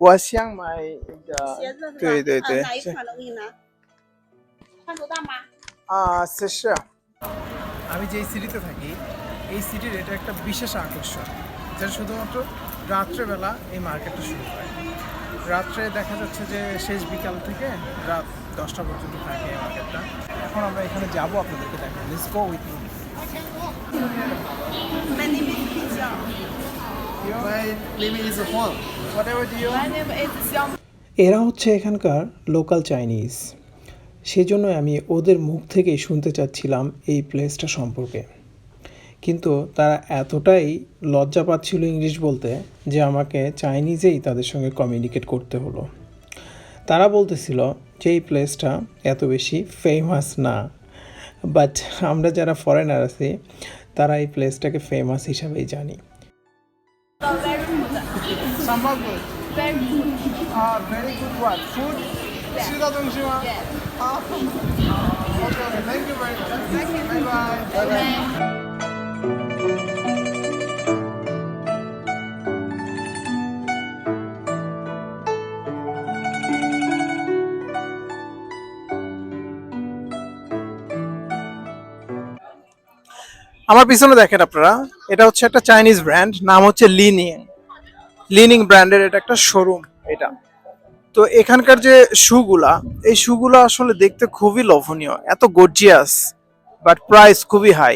我想买一个鞋子是吧？对对对啊、哪一是款的我给你拿？看多大码？啊四十আমি যেই সিটিতে থাকি এই সিটির এটা একটা বিশেষ আকর্ষণ যেটা শুধুমাত্র রাত্রেবেলা এই মার্কেটটা শুরু হয় রাত্রে দেখা যাচ্ছে যে শেষ বিকাল থেকে রাত দশটা পর্যন্ত থাকে এই মার্কেটটা এখন আমরা এখানে যাব আপনাদেরকে দেখাবো let's go with me My is. Whatever do you. এরা হচ্ছে এখানকার লোকাল চাইনিজ সেজন্য আমি ওদের মুখ থেকেই শুনতে চাচ্ছিলাম এই প্লেসটা সম্পর্কে কিন্তু তারা এতটাই লজ্জা পাচ্ছিল ইংলিশ বলতে যে আমাকে চাইনিজেই তাদের সঙ্গে কমিউনিকেট করতে হলো তারা বলতেছিল যে এই প্লেসটা এত বেশি ফেমাস না বাট আমরা যারা ফরেনার আছি তারা এই প্লেসটাকে ফেমাস হিসাবেই জানি. Sambal good. Very good. Ah, very good what? Food? Yeah. Shida Dongshima? Yeah. Uh, okay, thank you very much. Thank you. Bye-bye. Bye-bye. আমার পিছনে দেখেন আপনারা, এটা হচ্ছে একটা চাইনিজ ব্র্যান্ড নাম হচ্ছে লিনিং লিনিং ব্র্যান্ডের এটা একটা শোরুম এটা। তো এখানকার যে শুগুলা এই শুগুলা আসলে দেখতে খুবই লোভনীয়, এত গর্জিয়াস বাট প্রাইস খুবই হাই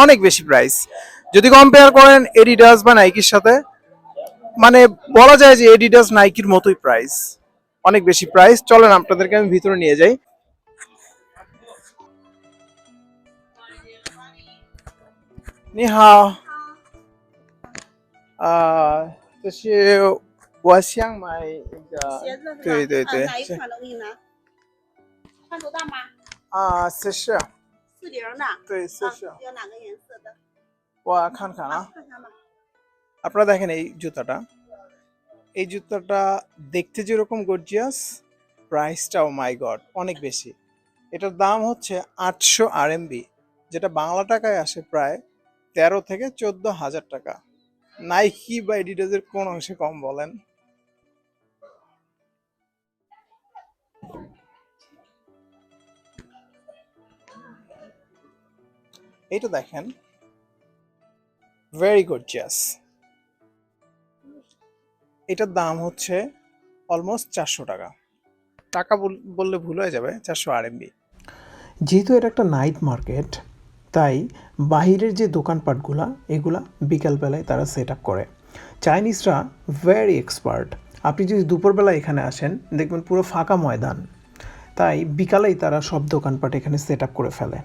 অনেক বেশি প্রাইস যদি কম্পেয়ার করেন এডিডাস বা নাইকির সাথে মানে বলা যায় যে এডিডাস নাইকির মতোই প্রাইস অনেক বেশি প্রাইস চলেন আপনাদেরকে আমি ভিতরে নিয়ে যাই। 你好，啊、这是我想买一个鞋子是吧？对对对啊、哪一是款的我给你拿？看多大码？啊，四十，四零的。对，四十，啊，要哪个颜色的？我看看啊啊，，看看吧。 আপনারা দেখেন এই জুতাটা এই জুতাটা দেখতে যেরকম গর্জিয়াস প্রাইসটাও মাই গড অনেক বেশি এটার দাম হচ্ছে আটশো আরএমবি যেটা বাংলা টাকায় আসে প্রায় তেরো থেকে চোদ্দ হাজার টাকা। নাইকি বা এডিডাসের কোন অংশে কম বলেন। এইটা দেখেন। ভেরি গুড গর্জিয়াস এটার দাম হচ্ছে অলমোস্ট চারশো টাকা। টাকা বল- বললে ভুল হয়ে যাবে, চারশো আর আরএমবি যেহেতু এটা একটা নাইট মার্কেট তাই বাহিরের যে দোকানপাটগুলা, এগুলা বিকালবেলায় তারা সেট আপ করে। চাইনিজরা ভেরি এক্সপার্ট আপনি যদি দুপুরবেলা এখানে আসেন, দেখবেন পুরো ফাঁকা ময়দান। তাই বিকালেই তারা সব দোকানপাট এখানে সেট আপ করে ফেলে।